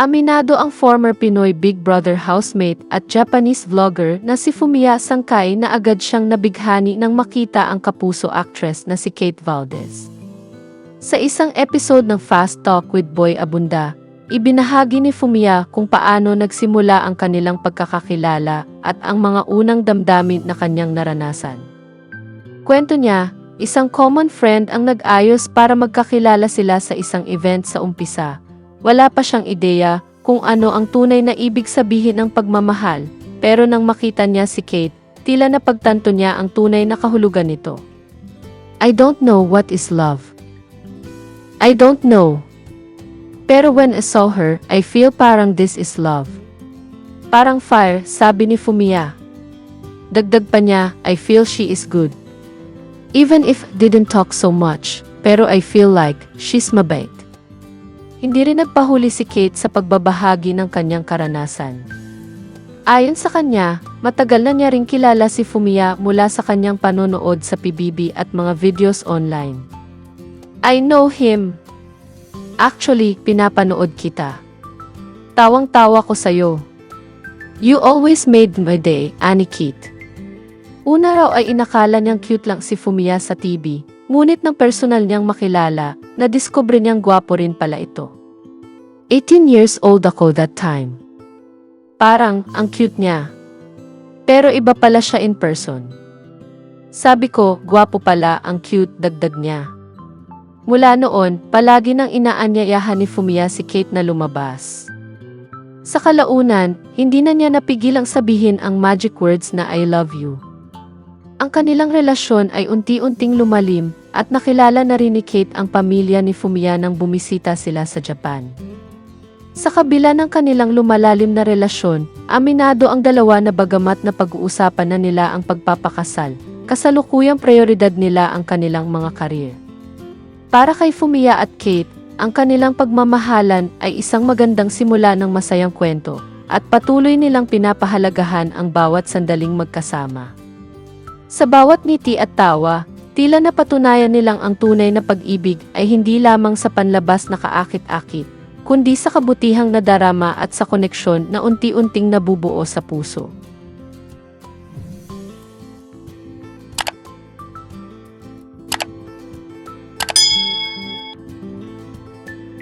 Aminado ang former Pinoy Big Brother housemate at Japanese vlogger na si Fumiya Sangkay na agad siyang nabighani nang makita ang kapuso actress na si Kate Valdez. Sa isang episode ng Fast Talk with Boy Abunda, ibinahagi ni Fumiya kung paano nagsimula ang kanilang pagkakakilala at ang mga unang damdamin na kanyang naranasan. Kwento niya, isang common friend ang nag-ayos para magkakilala sila sa isang event sa umpisa. Wala pa siyang ideya kung ano ang tunay na ibig sabihin ng pagmamahal, pero nang makita niya si Kate, tila napagtanto niya ang tunay na kahulugan nito. I don't know what is love. I don't know. Pero when I saw her, I feel parang this is love. Parang fire, sabi ni Fumiya. Dagdag pa niya, I feel she is good. Even if didn't talk so much, pero I feel like she's mabait. Hindi rin nagpahuli si Kate sa pagbabahagi ng kanyang karanasan. Ayon sa kanya, matagal na niya ring kilala si Fumiya mula sa kanyang panonood sa PBB at mga videos online. I know him. Actually, pinapanood kita. Tawang-tawa ko sa'yo. You always made my day, Annie Kate. Una raw ay inakala niyang cute lang si Fumiya sa TV, ngunit ng personal niyang makilala, nadiskubre niyang gwapo rin pala ito. 18 years old ako that time. Parang, ang cute niya. Pero iba pala siya in person. Sabi ko, gwapo pala, ang cute, dagdag niya. Mula noon, palagi nang inaanyayahan ni Fumiya si Kate na lumabas. Sa kalaunan, hindi na niya napigilang sabihin ang magic words na I love you. Ang kanilang relasyon ay unti-unting lumalim at nakilala na rin ni Kate ang pamilya ni Fumiya nang bumisita sila sa Japan. Sa kabila ng kanilang lumalalim na relasyon, aminado ang dalawa na bagamat na pag-uusapan na nila ang pagpapakasal, kasalukuyang prioridad nila ang kanilang mga karir. Para kay Fumiya at Kate, ang kanilang pagmamahalan ay isang magandang simula ng masayang kwento at patuloy nilang pinapahalagahan ang bawat sandaling magkasama. Sa bawat ngiti at tawa, tila napatunayan nilang ang tunay na pag-ibig ay hindi lamang sa panlabas na kaakit-akit, kundi sa kabutihang nadarama at sa koneksyon na unti-unting nabubuo sa puso.